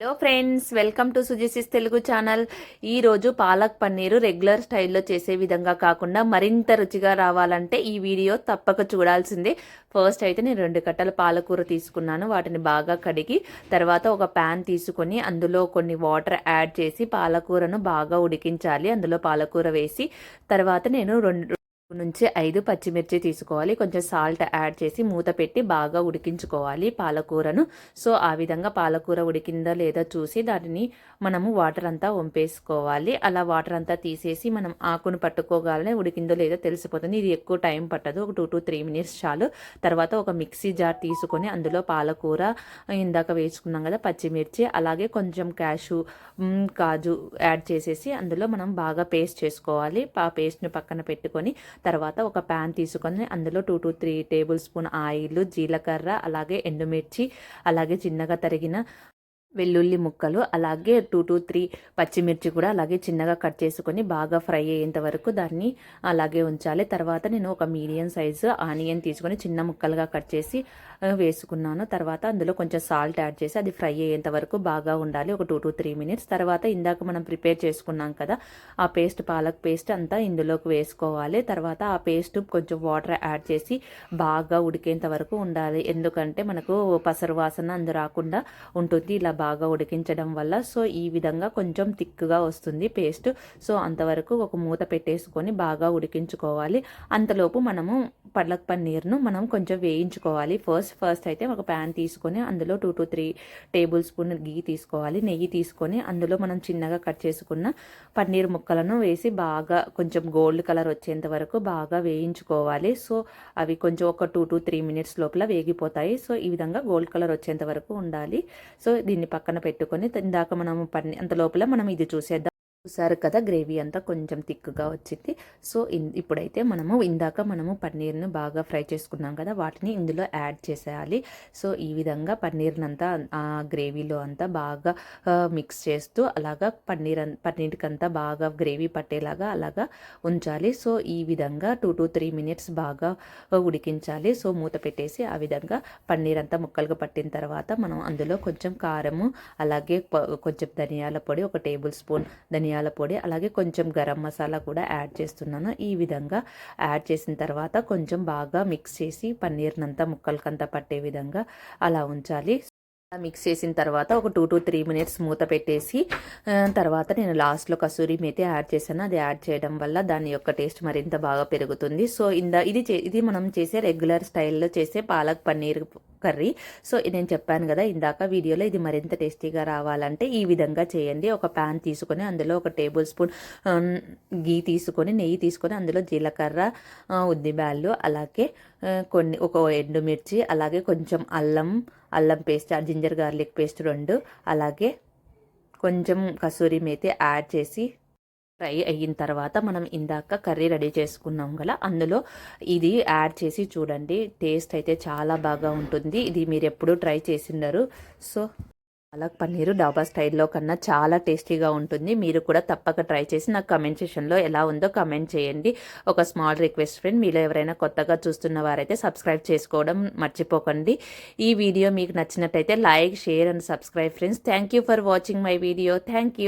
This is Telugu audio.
హలో ఫ్రెండ్స్ వెల్కమ్ టు సుజిసిస్ తెలుగు ఛానల్ ఈరోజు పాలక్ పన్నీరు రెగ్యులర్ స్టైల్లో చేసే విధంగా కాకుండా మరింత రుచిగా రావాలంటే ఈ వీడియో తప్పక చూడాల్సిందే. ఫస్ట్ అయితే నేను రెండు కట్టల పాలకూర తీసుకున్నాను. వాటిని బాగా కడిగి తర్వాత ఒక ప్యాన్ తీసుకొని అందులో కొన్ని వాటర్ యాడ్ చేసి పాలకూరను బాగా ఉడికించాలి. అందులో పాలకూర వేసి తర్వాత నేను రెండు నుంచి ఐదు పచ్చిమిర్చి తీసుకోవాలి. కొంచెం సాల్ట్ యాడ్ చేసి మూత పెట్టి బాగా ఉడికించుకోవాలి పాలకూరను. సో ఆ విధంగా పాలకూర ఉడికిందా లేదా చూసి దానిని మనము వాటర్ అంతా వంపేసుకోవాలి. అలా వాటర్ అంతా తీసేసి మనం ఆకును పట్టుకోగానే ఉడికిందో లేదో తెలిసిపోతుంది. ఇది ఎక్కువ టైం పట్టదు. ఒక టూ టు త్రీ మినిట్స్ చాలు. తర్వాత ఒక మిక్సీ జార్ తీసుకొని అందులో పాలకూర ఇందాక వేసుకున్నాం కదా పచ్చిమిర్చి అలాగే కొంచెం క్యాషు కాజు యాడ్ చేసేసి అందులో మనం బాగా పేస్ట్ చేసుకోవాలి. ఆ పేస్ట్ని పక్కన పెట్టుకొని తర్వాత ఒక ప్యాన్ తీసుకొని అందులో two to three tablespoon oil జీలకర్ర అలాగే ఎండుమిర్చి అలాగే చిన్నగా తరిగిన వెల్లుల్లి ముక్కలు అలాగే టూ టు త్రీ పచ్చిమిర్చి కూడా అలాగే చిన్నగా కట్ చేసుకొని బాగా ఫ్రై అయ్యేంత వరకు దాన్ని అలాగే ఉంచాలి. తర్వాత నేను ఒక మీడియం సైజు ఆనియన్ తీసుకొని చిన్న ముక్కలుగా కట్ చేసి వేసుకున్నాను. తర్వాత అందులో కొంచెం సాల్ట్ యాడ్ చేసి అది ఫ్రై అయ్యేంత వరకు బాగా ఉండాలి. ఒక టూ టు త్రీ మినిట్స్. తర్వాత ఇందాక మనం ప్రిపేర్ చేసుకున్నాం కదా ఆ పేస్ట్ పాలక్ పేస్ట్ అంతా ఇందులోకి వేసుకోవాలి. తర్వాత ఆ పేస్ట్ కొంచెం వాటర్ యాడ్ చేసి బాగా ఉడికేంత వరకు ఉండాలి. ఎందుకంటే మనకు పసరు వాసన అందు రాకుండా ఉంటుంది. ఇలా బాగా ఉడికించడం వల్ల సో ఈ విధంగా కొంచెం థిక్గా వస్తుంది పేస్ట్. సో అంతవరకు ఒక మూత పెట్టేసుకొని బాగా ఉడికించుకోవాలి. అంతలోపు మనము పళ్ళక్ పన్నీర్ను మనం కొంచెం వేయించుకోవాలి. ఫస్ట్ ఫస్ట్ అయితే ఒక ప్యాన్ తీసుకొని అందులో two to three tablespoon ghee తీసుకోవాలి. నెయ్యి తీసుకొని అందులో మనం చిన్నగా కట్ చేసుకున్న పన్నీర్ ముక్కలను వేసి బాగా కొంచెం గోల్డ్ కలర్ వచ్చేంత వరకు బాగా వేయించుకోవాలి. సో అవి కొంచెం ఒక టూ టు త్రీ మినిట్స్ లోపల వేగిపోతాయి. సో ఈ విధంగా గోల్డ్ కలర్ వచ్చేంత వరకు ఉండాలి. సో దీన్ని పక్కన పెట్టుకొని ఇందాక మనం పన్నీ అంత లోపల మనం ఇది చూసేద్దాం. చూసారు కదా గ్రేవీ అంతా కొంచెం థిక్గా వచ్చింది. సో ఇప్పుడైతే మనము ఇందాక మనము పన్నీర్ను బాగా ఫ్రై చేసుకున్నాం కదా వాటిని ఇందులో యాడ్ చేసేయాలి. సో ఈ విధంగా పన్నీర్నంతా ఆ గ్రేవీలో అంతా బాగా మిక్స్ చేస్తూ అలాగా పన్నీర్ పన్నీర్కంతా బాగా గ్రేవీ పట్టేలాగా అలాగా ఉంచాలి. సో ఈ విధంగా టూ టు త్రీ మినిట్స్ బాగా ఉడికించాలి. సో మూత పెట్టేసి ఆ విధంగా పన్నీర్ అంతా ముక్కలుగా పట్టిన తర్వాత మనం అందులో కొంచెం కారము అలాగే కొంచెం ధనియాల పొడి ఒక టేబుల్ స్పూన్ ధనియాల ధనియాల పొడి అలాగే కొంచెం గరం మసాలా కూడా యాడ్ చేస్తున్నాను. ఈ విధంగా యాడ్ చేసిన తర్వాత కొంచెం బాగా మిక్స్ చేసి పన్నీర్నంతా ముక్కలకంతా పట్టే విధంగా అలా ఉంచాలి. మిక్స్ చేసిన తర్వాత ఒక టూ టు త్రీ మినిట్స్ మూత పెట్టేసి తర్వాత నేను లాస్ట్లో కసూరి మేతి యాడ్ చేశాను. అది యాడ్ చేయడం వల్ల దాని యొక్క టేస్ట్ మరింత బాగా పెరుగుతుంది. సో ఇందా ఇది ఇది మనం చేసే రెగ్యులర్ స్టైల్లో చేసే పాలక్ పన్నీర్ కర్రీ. సో నేను చెప్పాను కదా ఇందాక వీడియోలో ఇది మరింత టేస్టీగా రావాలంటే ఈ విధంగా చేయండి. ఒక ప్యాన్ తీసుకొని అందులో ఒక టేబుల్ స్పూన్ గీ తీసుకొని నెయ్యి తీసుకొని అందులో జీలకర్ర ఉద్దిబ్యాళ్ళు అలాగే కొన్ని ఒక ఎండుమిర్చి అలాగే కొంచెం అల్లం అల్లం పేస్ట్ జింజర్ గార్లిక్ పేస్ట్ రెండు అలాగే కొంచెం కసూరి మేతి యాడ్ చేసి ఫ్రై అయిన తర్వాత మనం ఇందాక కర్రీ రెడీ చేసుకున్నాం కదా అందులో ఇది యాడ్ చేసి చూడండి. టేస్ట్ అయితే చాలా బాగా ఉంటుంది. ఇది మీరు ఎప్పుడూ ట్రై చేసిండరు. సో పాలక్ పన్నీరు డాబా స్టైల్లో కన్నా చాలా టేస్టీగా ఉంటుంది. మీరు కూడా తప్పక ట్రై చేసి నాకు కమెంట్ సెషన్లో ఎలా ఉందో కమెంట్ చేయండి. ఒక స్మాల్ రిక్వెస్ట్ ఫ్రెండ్ మీలో ఎవరైనా కొత్తగా చూస్తున్న వారైతే సబ్స్క్రైబ్ చేసుకోవడం మర్చిపోకండి. ఈ వీడియో మీకు నచ్చినట్టయితే like share and subscribe friends. Thank for watching my video. Thank